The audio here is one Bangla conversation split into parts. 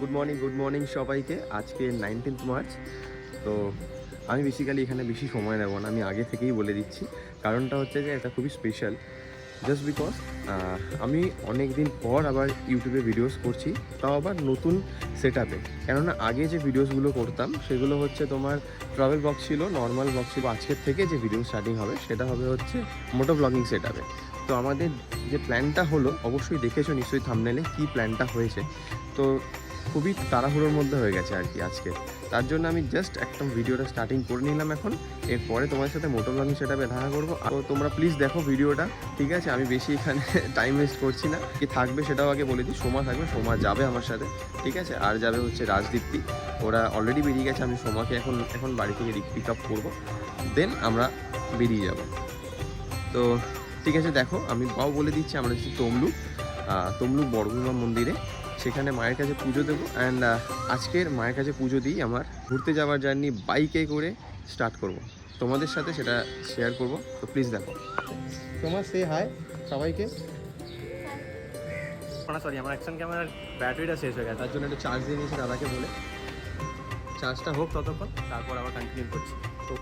গুড মর্নিং গুড মর্নিং সবাইকে। আজকে নাইনটিন্থ মার্চ তো আমি বেসিক্যালি এখানে বেশি সময় নেব না, আমি আগে থেকেই বলে দিচ্ছি। কারণটা হচ্ছে যে এটা খুবই স্পেশাল জাস্ট বিকজ আমি অনেক দিন পর আবার ইউটিউবে ভিডিওস করছি, তাও আবার নতুন সেট আপে কেননা আগে যে ভিডিওসগুলো করতাম, সেগুলো হচ্ছে তোমার ট্রাভেল ব্লগ ছিল নর্মাল ব্লগ ছিল। আজকের থেকে যে ভিডিও স্টার্টিং হবে, সেটা হবে হচ্ছে মোটো ব্লগিং সেট আপে তো আমাদের যে প্ল্যানটা হলো, অবশ্যই দেখেছ, নিশ্চয়ই থামনেলে কী প্ল্যানটা হয়েছে। তো খুবই তাড়াহুড়োর মধ্যে হয়ে গেছে আর কি আজকে। তার জন্য আমি জাস্ট একদম ভিডিওটা স্টার্টিং করে নিলাম এখন। এরপরে তোমার সাথে মোটর ব্লগিং সেটাপে দেখা করব। আর তোমরা প্লিজ দেখো ভিডিওটা, ঠিক আছে? আমি বেশি এখানে টাইম ওয়েস্ট করছি না। কি থাকবে সেটাও আগে বলে দিই। সোমা থাকবে, সোমা যাবে আমার সাথে, ঠিক আছে? আর যাবে হচ্ছে রাজদীপ্তি। ওরা অলরেডি বেরিয়ে গেছে, আমি সোমাকে এখন এখন বাড়ি থেকে পিক আপ করব। দেন আমরা বেরিয়ে যাব। তো ঠিক আছে, দেখো, আমি বাও বলে দিচ্ছি, আমরা হচ্ছে তমলুক। তমলুক বড়গুমা মন্দিরে। সেখানে মায়ের কাছে পুজো দেবো। অ্যান্ড আজকের মায়ের কাছে পুজো দিই আমার ঘুরতে যাওয়ার জার্নি বাইকে করে স্টার্ট করব। তোমাদের সাথে সেটা শেয়ার করব। তো প্লিজ দেখো। তোমার সে হাই সবাইকে। না সরি আমার অ্যাকশন ক্যামেরার ব্যাটারিটা শেষ হয়ে গেছে। তার জন্য একটু চার্জ দিয়ে নিয়েছি দাদাকে বলে। চার্জটা হোক ততক্ষণ তারপর আবার কন্টিনিউ করছি। তো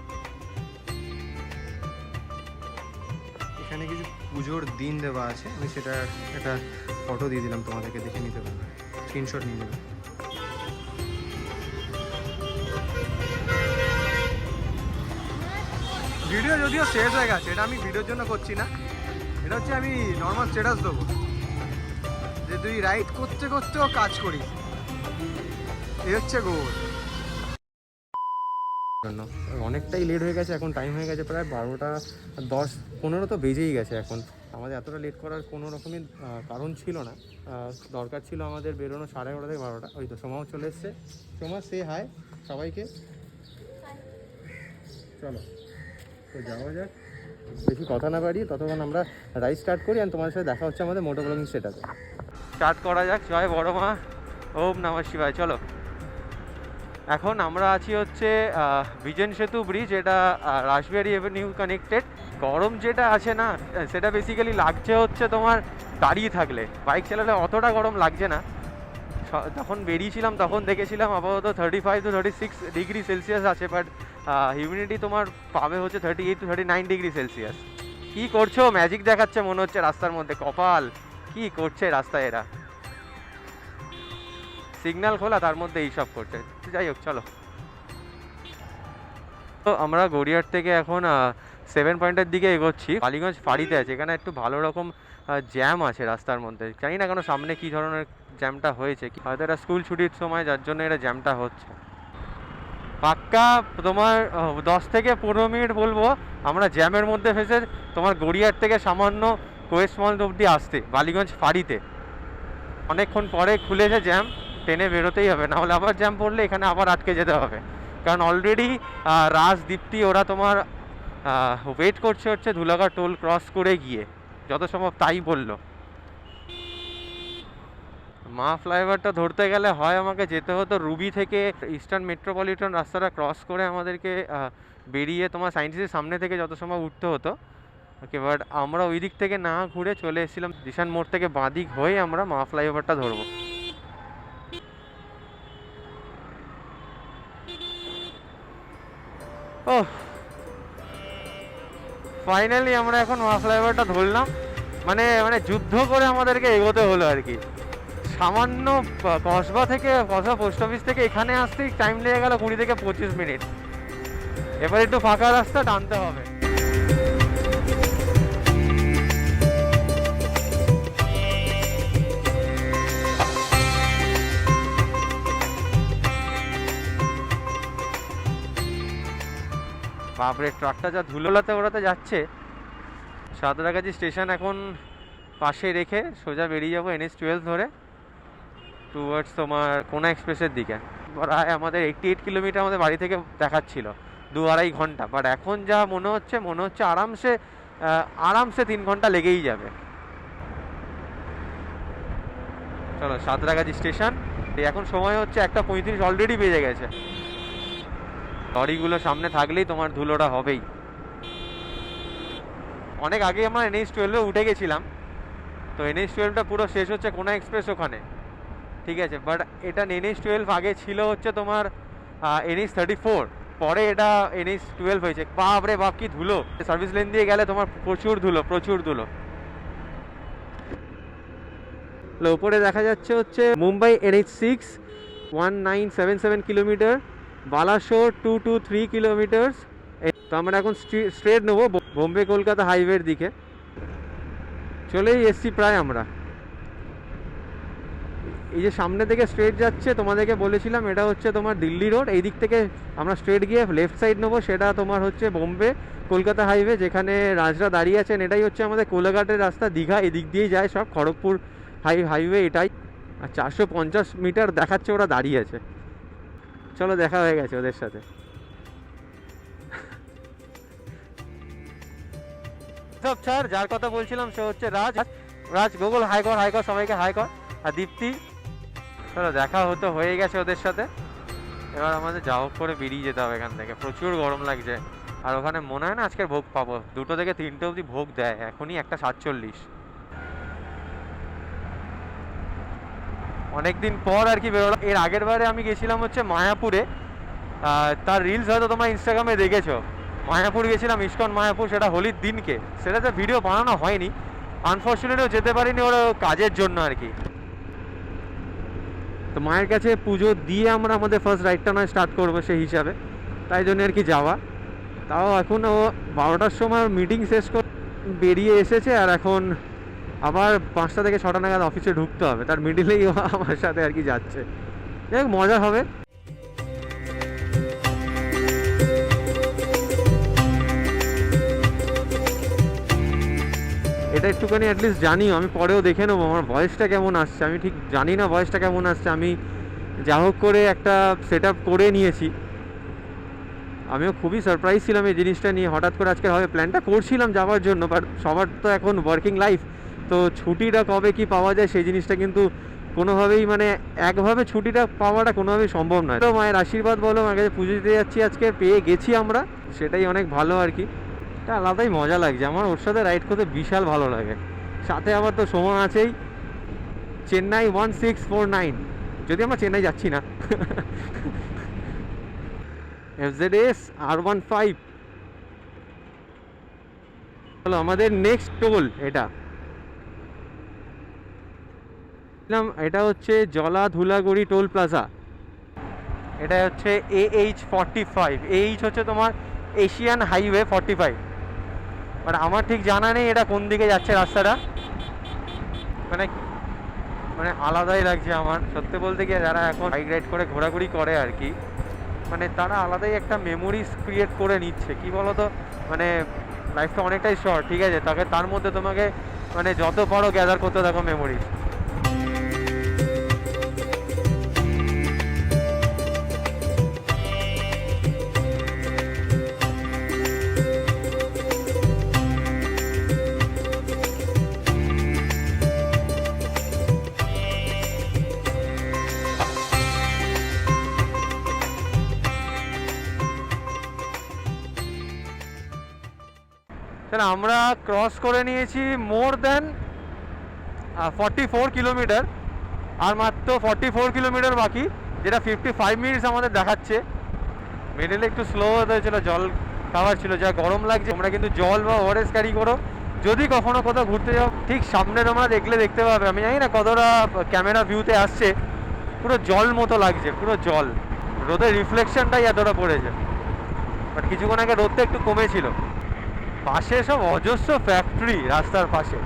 এখানে কিছু পুজোর দিন দেওয়া আছে। আমি সেটা একটা ফটো দিয়ে দিলাম তোমাদেরকে দেখে নিতে পারবে। স্ক্রিনশট নিয়ে নেবে। ভিডিও যদিও শেষ হয়ে গেছে, এটা আমি ভিডিওর জন্য করছি না। এটা হচ্ছে আমি নর্মাল স্টেটাস দেবো। যে তুই রাইড করতে করতেও কাজ করিস। এই হচ্ছে গোল জন্য। অনেকটাই লেট হয়ে গেছে এখন টাইম হয়ে গেছে প্রায় বারোটা দশ পনেরো তো বেজেই গেছে এখন। আমাদের এতটা লেট করার কোনো রকমের আহ, কারণ ছিল না। দরকার ছিল আমাদের বেরোনো সাড়ে এগারোটা থেকে বারোটা। ওই তো সোমাও চলে এসছে। সোমা সে হাই সবাইকে। চলো তো যাওয়া যাক। বেশি কথা না বাড়িয়ে ততক্ষণ আমরা রাইড স্টার্ট করি আর তোমার সাথে দেখা হচ্ছে আমাদের মোটো ব্লগিং সেটাতে স্টার্ট করা যাক জয় বড় মা। ওম নমঃ শিবায় চলো। এখন আমরা আছি হচ্ছে বিজন সেতু ব্রিজ এটা রাসবিহারি এভিনিউ কানেক্টেড গরম যেটা আছে না, সেটা বেসিক্যালি লাগছে হচ্ছে তোমার দাঁড়িয়ে থাকলে। বাইক চালালে অতটা গরম লাগছে না। যখন বেরিয়েছিলাম তখন দেখেছিলাম আপাতত thirty five to thirty six degree Celsius আছে বাট হিউমিডিটি তোমার পাবে হচ্ছে thirty eight to thirty nine degree Celsius কী করছ? ম্যাজিক দেখাচ্ছে মনে হচ্ছে রাস্তার মধ্যে। কপাল, কি করছে রাস্তায় এরা? সিগন্যাল খোলা, তার মধ্যে এইসব করছে। যাই হোক, চলো। তো আমরা গড়িয়ার থেকে এখন সেভেন পয়েন্টের দিকে এগোচ্ছি। বালিগঞ্জ ফাড়িতে আছে, এখানে একটু ভালো রকম জ্যাম আছে রাস্তার মধ্যে। জানি না কেন সামনে কী ধরনের জ্যামটা হয়েছে। হয়তো এটা স্কুল ছুটির সময়, যার জন্য এটা জ্যামটা হচ্ছে। পাক্কা তোমার দশ থেকে পনেরো মিনিট বলব, আমরা জ্যামের মধ্যে ফেসে তোমার গড়িয়ার থেকে সামান্য কোয়েস্ট মল অব্দি আসতে বালিগঞ্জ ফাড়িতে। অনেকক্ষণ পরে খুলেছে জ্যাম ট্রেনে বেরোতেই হবে না হলে আবার জ্যাম পড়লে এখানে আবার আটকে যেতে হবে। কারণ অলরেডি রাজ দীপ্তি ওরা তোমার ওয়েট করছে হচ্ছে ধুলাগা টোল ক্রস করে গিয়ে। যত সম্ভব তাই বলল। মা ফ্লাইওভারটা ধরতে গেলে হয় আমাকে যেতে হতো রুবি থেকে ইস্টার্ন মেট্রোপলিটন রাস্তাটা ক্রস করে আমাদেরকে বেরিয়ে তোমার সায়েন্সের সামনে থেকে যত সময় উঠতে হতো। ওকে বাট আমরা ওই দিক থেকে না ঘুরে চলে এসেছিলাম দিশান মোড় থেকে বাঁদিক হয়ে আমরা মা ফ্লাইওভারটা ধরবো। ও ফাইনালি আমরা এখন মা লাইভারটা ধরলাম। মানে মানে যুদ্ধ করে আমাদেরকে এগোতে হলো আর কি। সামান্য কসবা থেকে, কসবা পোস্ট অফিস থেকে এখানে আসতেই টাইম লেগে গেল কুড়ি থেকে পঁচিশ মিনিট এবার একটু ফাঁকা রাস্তা টানতে হবে। বাপরে ট্রাকটা যা ধুলোলাতে ওড়াতে যাচ্ছে। সাঁতরাগাছি স্টেশন এখন পাশে রেখে সোজা বেরিয়ে যাব এনএস টুয়েলভ ধরে টুয়ার্ডস তোমার কোনা এক্সপ্রেসের দিকে। প্রায় আমাদের এইটটি এইট কিলোমিটার আমাদের বাড়ি থেকে দেখাচ্ছিল, দু আড়াই ঘণ্টা। বাট এখন যা মনে হচ্ছে মনে হচ্ছে আরামসে আরামসে তিন ঘণ্টা লেগেই যাবে। চলো, সাঁতরাগাছি স্টেশন এখন সময় হচ্ছে একটা পঁয়ত্রিশ অলরেডি বেজে গেছে। লরিগুলো সামনে থাকলেই তোমার ধুলোটা হবেই। অনেক আগে আমরা এনএইচ টুয়েলভে উঠে গেছিলাম। তো এনএইচ টুয়েলভটা পুরো শেষ হচ্ছে কোনা এক্সপ্রেস ওখানে। ঠিক আছে বাট এটা এনএইচ টুয়েলভ আগে ছিল হচ্ছে তোমার এনএইচ থার্টি ফোর পরে এটা এনএইচ টুয়েলভ হয়েছে। বাপরে বাপ, কি ধুলো। সার্ভিস লেন দিয়ে গেলে তোমার প্রচুর ধুলো প্রচুর ধুলো। উপরে দেখা যাচ্ছে হচ্ছে Mumbai NH six one nine seven seven kilometre Balasore two two three kilometres তো আমরা এখন স্ট্রেট নেব বোম্বে কলকাতা হাইওয়ের দিকে। চলেই এসছি প্রায় আমরা। এই যে সামনে থেকে স্ট্রেট যাচ্ছে, তোমাদেরকে বলেছিলাম এটা হচ্ছে তোমার দিল্লি রোড এই দিক থেকে আমরা স্ট্রেট গিয়ে লেফট সাইড নেব, সেটা তোমার হচ্ছে বোম্বে কলকাতা হাইওয়ে যেখানে রাজরা দাঁড়িয়ে আছেন। এটাই হচ্ছে আমাদের কোলাঘাটের রাস্তা, দীঘা, এদিক দিয়েই যায় সব। খড়গপুর হাই হাইওয়ে এটাই। আর চারশো পঞ্চাশ মিটার দেখাচ্ছে ওরা দাঁড়িয়ে আছে। চলো দেখা হয়ে গেছে ওদের সাথে। সব যার কথা বলছিলাম সে হচ্ছে রাজ। রাজ, গুগল, হাই কর হাই কর, সবাইকে হাই কর। আর দীপ্তি, চলো দেখা হতো, হয়ে গেছে ওদের সাথে। এবার আমাদের যা হোক করে বেরিয়ে যেতে হবে এখান থেকে। প্রচুর গরম লাগছে। আর ওখানে মনে হয় না আজকের ভোগ পাবো। দুটো থেকে তিনটে অবধি ভোগ দেয়, এখনই একটা সাতচল্লিশ। অনেকদিন পর আর কি বেরোলাম। এর আগের বারে আমি গেছিলাম হচ্ছে মায়াপুরে। তার রিলস হয়তো তোমরা ইনস্টাগ্রামে দেখেছ। মায়াপুর গেছিলাম, ইস্কন মায়াপুর, সেটা হোলির দিনকে। সেটাতে ভিডিও বানানো হয়নি। আনফর্চুনেটও যেতে পারিনি ওর কাজের জন্য আর কি। তো মায়ের কাছে পুজো দিয়ে আমরা আমাদের ফার্স্ট রাইডটা নয় স্টার্ট করব সেই হিসাবে। তাই জন্য আর কি যাওয়া। তাও এখন ও বারোটার সময় মিটিং শেষ করে বেরিয়ে এসেছে আর এখন আবার পাঁচটা থেকে ছটা নাগাদ অফিসে ঢুকতে হবে। তার মিডিলেই আমার সাথে আর কি যাচ্ছে। যাই মজা হবে। এটা একটুখানি অ্যাটলিস্ট জানিও, আমি পরেও দেখে নেব আমার ভয়েসটা কেমন আসছে। আমি ঠিক জানি না ভয়েসটা কেমন আসছে। আমি যা হোক করে একটা সেট করে নিয়েছি। আমিও খুবই সারপ্রাইজ ছিলাম এই জিনিসটা নিয়ে। হঠাৎ করে আজকে হবে প্ল্যানটা করছিলাম যাওয়ার জন্য বাট সবার তো এখন ওয়ার্কিং লাইফ তো ছুটিটা কবে কি পাওয়া যায় সেই জিনিসটা কিন্তু কোনোভাবেই মানে একভাবে ছুটিটা পাওয়াটা কোনোভাবেই সম্ভব নয়। তো মায়ের আশীর্বাদ বলো, মায়ের কাছে পুজো দিতে যাচ্ছি আজকে, পেয়ে গেছি আমরা। সেটাই অনেক ভালো আর কি। এটা আলাদাই মজা লাগছে। আমার ওর সাথে রাইড করতে বিশাল ভালো লাগে। সাথে আবার তো সময় আছেই। Chennai one six four nine যদি আমরা চেন্নাই যাচ্ছি না। FZ S R one five আমাদের নেক্সট টোল এটা। বললাম, এটা হচ্ছে জলা ধুলাগড়ি টোল প্লাজা। এটা হচ্ছে A H forty five A H হচ্ছে তোমার Asian highway forty five but আমার ঠিক জানা নেই এটা কোন দিকে যাচ্ছে রাস্তাটা। মানে মানে আলাদাই লাগছে আমার। সত্যি বলতে গিয়ে যারা এখন বাইক রাইড করে ঘোরাঘুরি করে আর কি মানে তারা আলাদাই একটা মেমোরিজ ক্রিয়েট করে নিচ্ছে। কি বলতো? মানে লাইফটা অনেকটাই শর্ট ঠিক আছে? তাকে তার মধ্যে তোমাকে মানে যত পারো গ্যাদার করতে থাকো মেমোরিজ আমরা ক্রস করে নিয়েছি more than forty four kilometre আর মাত্র ফর্টি ফোর কিলোমিটার বাকি, যেটা ফিফটি ফাইভ মিনিটস আমাদের দেখাচ্ছে। মিডিলে একটু স্লো হতে হয়েছিল জল খাওয়ার ছিল, যা গরম লাগছে। তোমরা কিন্তু জল বা ওয়ারেস ক্যারি করো। যদি কখনো কোথাও ঘুরতে যাও, ঠিক সামনে তোমরা দেখলে দেখতে পাবে। আমি জানি না কতটা ক্যামেরা ভিউতে আসছে। পুরো জল মতো লাগছে, পুরো জল। রোদের রিফ্লেকশনটাই এতটা পড়েছে। বাট কিছুক্ষণ আগে রোদটা একটু কমেছিল। পাশে সব অজস্র ফ্যাক্টরি রাস্তার পাশে।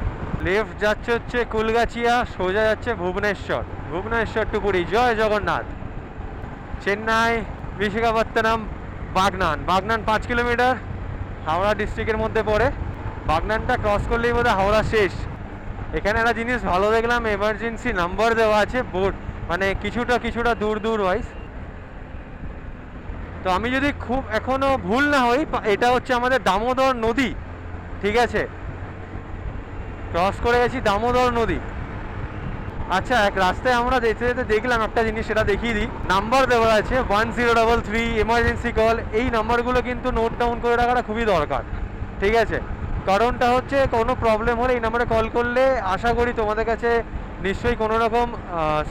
লেফট যাচ্ছে হচ্ছে কুলগাছিয়া, সোজা যাচ্ছে ভুবনেশ্বর। ভুবনেশ্বর টু পুরী। জয় জগন্নাথ। চেন্নাই, বিশাখাপত্তনম, বাগনান। বাগনান পাঁচ কিলোমিটার, হাওড়া ডিস্ট্রিক্টের মধ্যে পড়ে। বাগনানটা ক্রস করলেই বোধহয় হাওড়া শেষ। এখানে একটা জিনিস ভালো দেখলাম এমার্জেন্সি নাম্বার দেওয়া আছে বোর্ড মানে কিছুটা কিছুটা দূর দূর ওয়াইজ তো আমি যদি খুব এখনও ভুল না হই এটা হচ্ছে আমাদের দামোদর নদী, ঠিক আছে? ক্রস করে গেছি দামোদর নদী। আচ্ছা এক রাস্তায় আমরা যেতে যেতে দেখলাম একটা জিনিস, সেটা দেখিয়ে দিই। নাম্বার দেওয়া আছে one zero double three emergency call এই নাম্বারগুলো কিন্তু নোট ডাউন করে রাখাটা খুবই দরকার, ঠিক আছে? কারণটা হচ্ছে কোনো প্রবলেম হলে এই নাম্বারে কল করলে, আশা করি তোমাদের কাছে নিশ্চয়ই কোনো রকম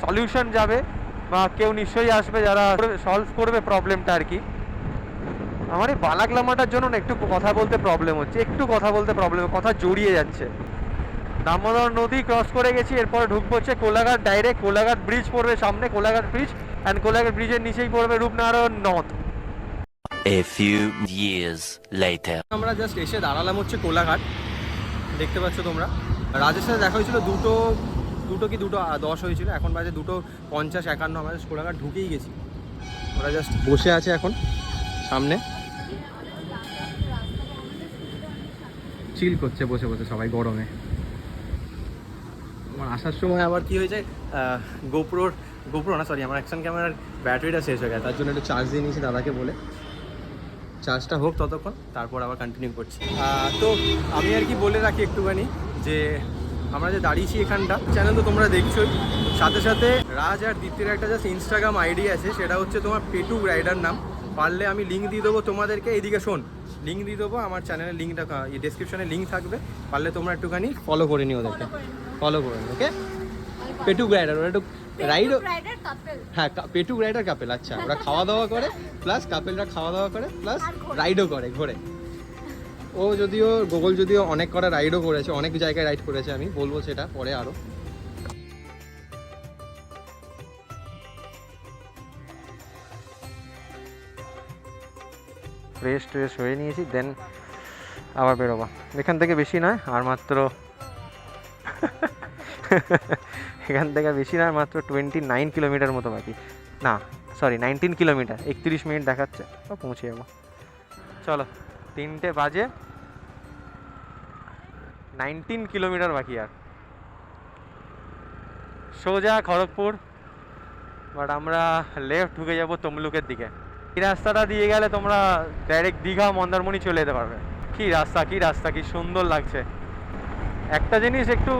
সলিউশন যাবে। বা কেউ নিশ্চয়ই আসবে যারা সলভ করবে প্রবলেমটা আর কি। আমার এই বালাকলামাটার জন্য না একটু কথা বলতে প্রবলেম হচ্ছে একটু কথা বলতে প্রবলেম কথা জড়িয়ে যাচ্ছে। দামোদর নদী ক্রস করে গেছি এরপরে ঢুকবো হচ্ছে কোলাঘাট ডাইরেক্ট কোলাঘাট ব্রিজ পড়বে সামনে কোলাঘাট ব্রিজ অ্যান্ড কোলাঘাট ব্রিজের নিচেই পড়বে রূপনারায়ণ নথ A few years later. আমরা জাস্ট এসে দাঁড়ালাম হচ্ছে কোলাঘাট দেখতে পাচ্ছ তোমরা। রাজের সাথে দেখা হয়েছিল দুটো দুটো কি দুটো দশ হয়েছিল, এখন বাজে দুটো পঞ্চাশ একান্ন জাস্ট কোলাঘাট ঢুকেই গেছি। ওরা জাস্ট বসে আছে এখন, সামনে। চিল করছে বসে বসে সবাই গরমে। আমার আসার সময় আবার কি হয়েছে গোপ্রোর গোপ্রো না সরি আমার অ্যাকশন ক্যামেরার ব্যাটারিটা শেষ হয়ে গেছে। তার জন্য একটু চার্জ দিয়ে নিয়েছি দাদাকে বলে। চার্জটা হোক ততক্ষণ, তারপর আবার কন্টিনিউ করছি। তো আমি আর কি বলে রাখি একটুখানি যে আমরা যে দাঁড়িয়েছি এখানটা চ্যানেল তো তোমরা দেখছোই। সাথে সাথে রাজ আর দীপ্তির একটা জাস্ট ইনস্টাগ্রাম আইডি আছে সেটা হচ্ছে তোমার পেটু রাইডার নাম। পারলে আমি লিঙ্ক দিয়ে দেবো তোমাদেরকে। এইদিকে শোন লিঙ্ক দিয়ে দেবো আমার চ্যানেলের লিঙ্কটা এই ডেসক্রিপশনে লিঙ্ক থাকবে। পারলে তোমরা একটুখানি ফলো করে নিও ওদেরকে। ফলো করে নিও। ওকে পেটুক রাইডার ওরা একটু রাইডও হ্যাঁ পেটুক রাইডার কাপেল আচ্ছা। ওরা খাওয়া দাওয়া করে প্লাস কাপেলরা খাওয়া দাওয়া করে প্লাস রাইডও করে ঘোরে ও যদিও গুগল যদিও অনেক কটা রাইডও করেছে, অনেক জায়গায় রাইড করেছে, আমি বলব সেটা পরে আরও ফ্রেশ ট্রেশ হয়ে নিয়েছি দেন আবার বেরোবো। এখান থেকে বেশি নয়, আর মাত্র এখান থেকে বেশি নয় মাত্র টোয়েন্টি নাইন কিলোমিটার মতো বাকি। না সরি নাইনটিন কিলোমিটার একত্রিশ মিনিট দেখাচ্ছে। পৌঁছে যাব। চলো। তিনটে বাজে। নাইনটিন কিলোমিটার বাকি আর। সোজা খড়গপুর বাট আমরা লেফট ঢুকে যাব তমলুকের দিকে। এই রাস্তাটা দিয়ে গেলে তোমরা ডাইরেক্ট দীঘা মন্দারমণি চলে যেতে পারবে। কি রাস্তা কি রাস্তা, কি সুন্দর লাগছে। একটা জিনিস একটু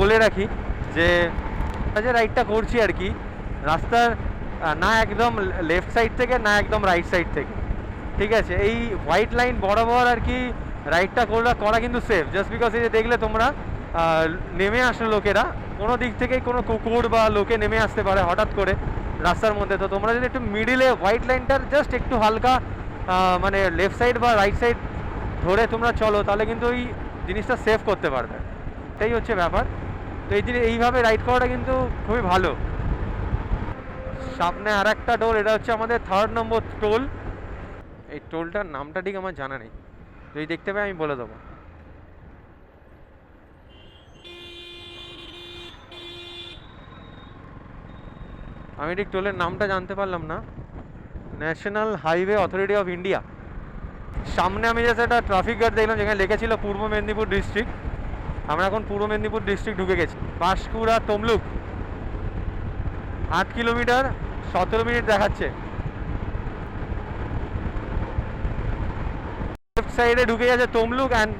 বলে রাখি যে যে রাইডটা করছি আর কি, রাস্তার না একদম লেফট সাইড থেকে, না একদম রাইট সাইড থেকে। ঠিক আছে, এই হোয়াইট লাইন বরাবর আর কি রাইডটা করা করা কিন্তু সেফ জাস্ট বিকজ এই যে দেখলে তোমরা নেমে আসলো লোকেরা, কোনো দিক থেকেই কোনো কুকুর বা লোকে নেমে আসতে পারে হঠাৎ করে রাস্তার মধ্যে। তো তোমরা যদি একটু মিডিলে হোয়াইট লাইনটার জাস্ট একটু হালকা মানে লেফট সাইড বা রাইট সাইড ধরে তোমরা চলো, তাহলে কিন্তু ওই জিনিসটা সেভ করতে পারবে। এটাই হচ্ছে ব্যাপার। তো এই জিনিস, এইভাবে রাইড করাটা কিন্তু খুবই ভালো। সামনে আর একটা টোল এটা হচ্ছে আমাদের থার্ড নম্বর টোল এই টোলটার নামটা ঠিক আমার জানা নেই। যদি দেখতে পাই আমি বলে দেবো। আমি ঠিক টোলের নামটা জানতে পারলাম না। National Highway Authority of India সামনে আমি জাস্ট একটা ট্রাফিক গার্ড দেখলাম, যেখানে লেখেছিল পূর্ব মেদিনীপুর ডিস্ট্রিক্ট আমরা এখন পূর্ব মেদিনীপুর ডিস্ট্রিক্ট ঢুকে গেছি। পাঁশকুড়া তমলুক। আট কিলোমিটার সতেরো মিনিট দেখাচ্ছে লেফট সাইডে ঢুকে যাচ্ছে তমলুক অ্যান্ড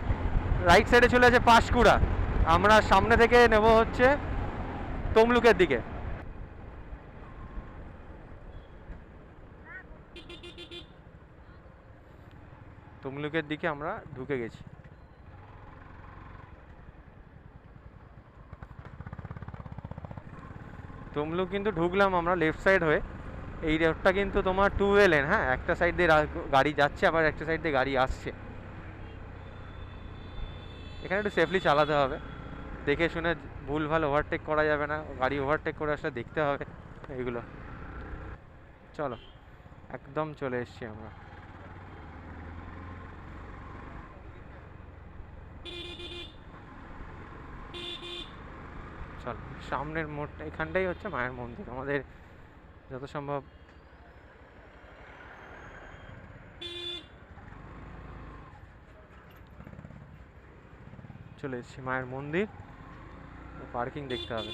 রাইট সাইডে চলে যাচ্ছে পাঁশকুড়া। আমরা সামনে থেকে নেব হচ্ছে তমলুকের দিকে। তমলুকের দিকে আমরা ঢুকে গেছি। তমলুক কিন্তু ঢুকলাম আমরা লেফট সাইড হয়ে। এই রোডটা কিন্তু তোমার টু ওয়ে লেন হ্যাঁ? একটা সাইড দিয়ে গাড়ি যাচ্ছে, আবার একটা সাইড দিয়ে গাড়ি আসছে। এখানে একটু সেফলি চালাতে হবে। দেখে শুনে ভুল ভালো ওভারটেক করা যাবে না, গাড়ি ওভারটেক করে আসলে দেখতে হবে এগুলো। চলো, একদম চলে এসছি আমরা। চলো, সামনের মোড়টা, এখানটাই হচ্ছে মায়ের মন্দির। আমাদের যত সম্ভব চলে এসেছি মায়ের মন্দির। পার্কিং দেখতে হবে।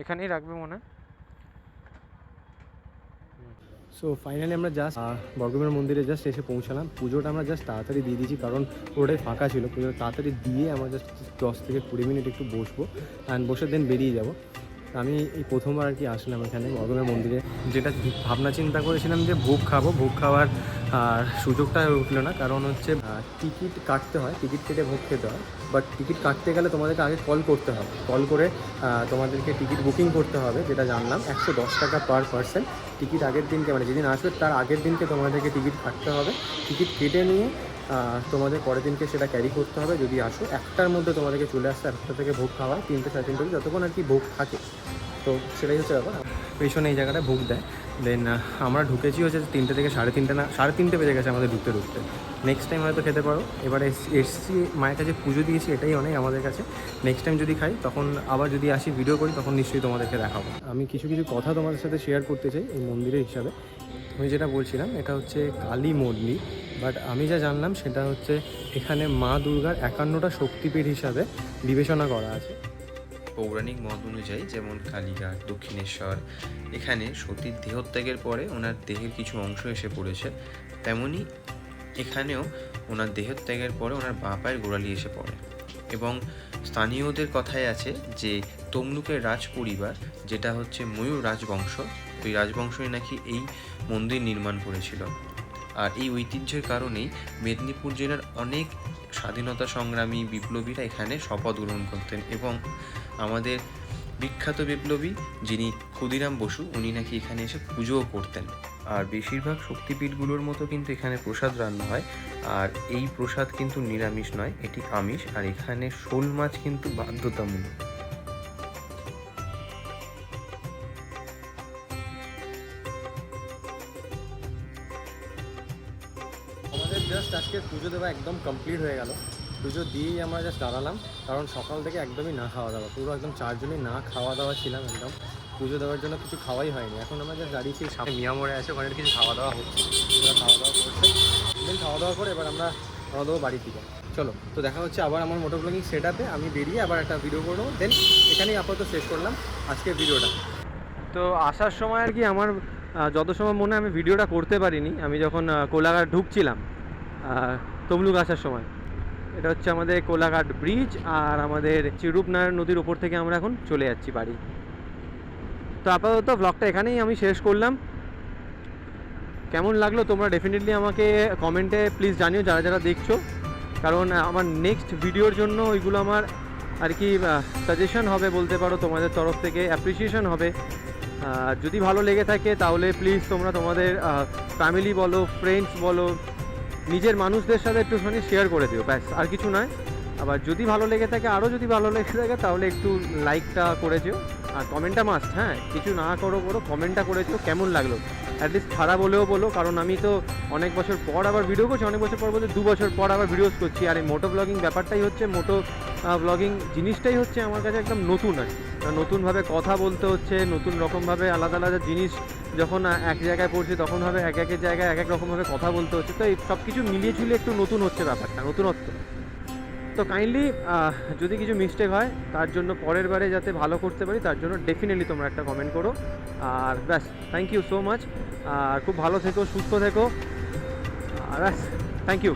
এখানেই রাখবে মনে হয়। সো ফাইনালি আমরা জাস্ট বর্গমের মন্দিরে জাস্ট এসে পৌঁছালাম। পুজোটা আমরা জাস্ট তাড়াতাড়ি দিয়ে দিয়েছি, কারণ পুরোটাই ফাঁকা ছিল। পুজো তাড়াতাড়ি দিয়ে আমরা জাস্ট দশ থেকে কুড়ি মিনিট একটু বসবো অ্যান্ড বসে দেন বেরিয়ে যাব। আমি এই প্রথমবার আর কি আসলাম এখানে বর্গমের মন্দিরে। যেটা ভাবনা চিন্তা করেছিলাম যে ভোগ খাব, ভোগ খাওয়ার, আর সুযোগটা উঠল না। কারণ হচ্ছে টিকিট কাটতে হয়, টিকিট কেটে ভোগ খেতে হয়। বাট টিকিট কাটতে গেলে তোমাদেরকে আগে কল করতে হবে। কল করে তোমাদেরকে টিকিট বুকিং করতে হবে, যেটা জানলাম। একশো দশ টাকা পার পার্সন টিকিট আগের দিনকে মানে যেদিন আসবে, তার আগের দিনকে তোমাদেরকে টিকিট কাটতে হবে। টিকিট কেটে নিয়ে তোমাদের পরের দিনকে সেটা ক্যারি করতে হবে। যদি আসো, একটার মধ্যে তোমাদেরকে চলে আসতে একটা থেকে ভোগ খাওয়া তিনটে সাড়ে তিনটে যতক্ষণ আর কি ভোগ থাকে। তো সেটাই হচ্ছে ব্যাপার। পেছনে এই জায়গাটা ভোগ দেয়। দেন আমরা ঢুকেছি হচ্ছে তিনটে থেকে সাড়ে তিনটে না, সাড়ে তিনটে বেজে গেছে আমাদের ঢুকতে ঢুকতে। নেক্সট টাইম হয়তো খেতে পারো। এবারে এস- এসছি মায়ের কাছে পুজো দিয়েছি এটাই অনেক আমাদের কাছে। নেক্সট টাইম যদি খাই তখন আবার যদি আসি ভিডিও করি তখন নিশ্চয়ই তোমাদেরকে দেখাবো। আমি কিছু কিছু কথা তোমাদের সাথে শেয়ার করতে চাই এই মন্দিরের হিসাবে। আমি যেটা বলছিলাম এটা হচ্ছে কালী মন্দির। বাট আমি যা জানলাম সেটা হচ্ছে এখানে মা দুর্গার একান্নটা শক্তিপীঠ হিসাবে বিবেচনা করা আছে। পৌরাণিক মত অনুযায়ী যেমন কালীঘাট দক্ষিণেশ্বর এখানে সতীর দেহত্যাগের পরে ওনার দেহের কিছু অংশ এসে পড়েছে তেমনি এখানেও ওনার দেহত্যাগের পরে ওনার বাঁ পায়ের গোড়ালি এসে পড়ে। এবং স্থানীয়দের কথায় আছে যে, তমলুকের রাজ পরিবার যেটা হচ্ছে ময়ূর রাজবংশ, ওই রাজবংশই নাকি এই মন্দির নির্মাণ করেছিল। আর এই ঐতিহ্যের কারণেই মেদিনীপুর জেলার অনেক স্বাধীনতা সংগ্রামী বিপ্লবীরা এখানে শপথ গ্রহণ করতেন এবং আমাদের বিখ্যাত বিপ্লবী যিনি ক্ষুদিরাম বসু, উনি নাকি এখানে এসে পুজোও করতেন। আর বেশিরভাগ শক্তিপীঠগুলোর মতো কিন্তু এখানে প্রসাদ রান্না হয়। আর এই প্রসাদ কিন্তু নিরামিষ নয়, এটি আমিষ। আর এখানে শোল মাছ কিন্তু বাধ্যতামূলক। আমাদের জাস্ট আজকে পুজো দেওয়া একদম কমপ্লিট হয়ে গেল। পুজো দিয়েই আমরা জাস্ট দাঁড়ালাম কারণ সকাল থেকে একদমই না খাওয়া দাওয়া। পুরো একদম চারজনই না খাওয়া দাওয়া ছিলাম একদম। পুজো দেওয়ার জন্য কিছু খাওয়াই হয়নি। এখন আমরা জাস্ট দাঁড়িয়েছি সামনে মিয়ামোড়ে আছে ওখানে কিছু খাওয়া দাওয়া হচ্ছে। খাওয়া দাওয়া করছে। দেন খাওয়া দাওয়া করে এবার আমরা খাওয়া দাওয়া বাড়ি থেকে চলো তো দেখা হচ্ছে আবার আমার মোটর ব্লগিং সেটাতে আমি বেরিয়ে আবার একটা ভিডিও করব। দেন এখানেই আপাতত শেষ করলাম আজকের ভিডিওটা তো আসার সময় আর কি আমার যত সময় মনে আমি ভিডিওটা করতে পারিনি। আমি যখন কোলাঘাট ঢুকছিলাম আহ, তমলুক আসার সময়। এটা হচ্ছে আমাদের কোলাঘাট ব্রিজ আর আমাদের চিরূপনারায়ণ নদীর ওপর থেকে আমরা এখন চলে যাচ্ছি বাড়ি। তো আপাতত ব্লগটা এখানেই আমি শেষ করলাম। কেমন লাগল তোমরা ডেফিনেটলি আমাকে কমেন্টে প্লিজ জানিও যারা যারা দেখছ। কারণ আমার নেক্সট ভিডিওর জন্য ওইগুলো আমার আর কি সাজেশন হবে বলতে পারো তোমাদের তরফ থেকে অ্যাপ্রিসিয়েশন হবে। যদি ভালো লেগে থাকে তাহলে প্লিজ তোমরা তোমাদের ফ্যামিলি বলো ফ্রেন্ডস বলো নিজের মানুষদের সাথে একটুখানি শেয়ার করে দিও, ব্যাস, আর কিছু নয়। আবার যদি ভালো লেগে থাকে আরও যদি ভালো লেগে থাকে, তাহলে একটু লাইকটা করে দিও আর কমেন্টটা মাস্ট হ্যাঁ? কিছু না করো করো কমেন্টটা করে দিও কেমন লাগল? অ্যাটলিস্ট খারাপ হলেও বলো, কারণ আমি তো অনেক বছর পর আবার ভিডিও করছি, অনেক বছর পর বলতে দু বছর পর আবার ভিডিওস করছি। আর এই মোটো ব্লগিং ব্যাপারটাই হচ্ছে মোটো ব্লগিং জিনিসটাই হচ্ছে আমার কাছে একদম নতুন আর। নতুনভাবে কথা বলতে হচ্ছে, নতুন রকমভাবে আলাদা আলাদা জিনিস যখন এক জায়গায় পড়ছি, তখন ভাবে এক এক জায়গায় এক এক রকমভাবে কথা বলতে হচ্ছে। তো এই সব কিছু মিলিয়ে ঝুলিয়ে একটু নতুন হচ্ছে ব্যাপারটা, নতুনত্ব। তো কাইন্ডলি যদি কিছু মিস্টেক হয়, তার জন্য পরের বারে যাতে ভালো করতে পারি, তার জন্য ডেফিনেটলি তোমরা একটা কমেন্ট করো। আর ব্যাস থ্যাংক ইউ সো মাচ আর খুব ভালো থেকো, সুস্থ থেকো। আর ব্যাস থ্যাংক ইউ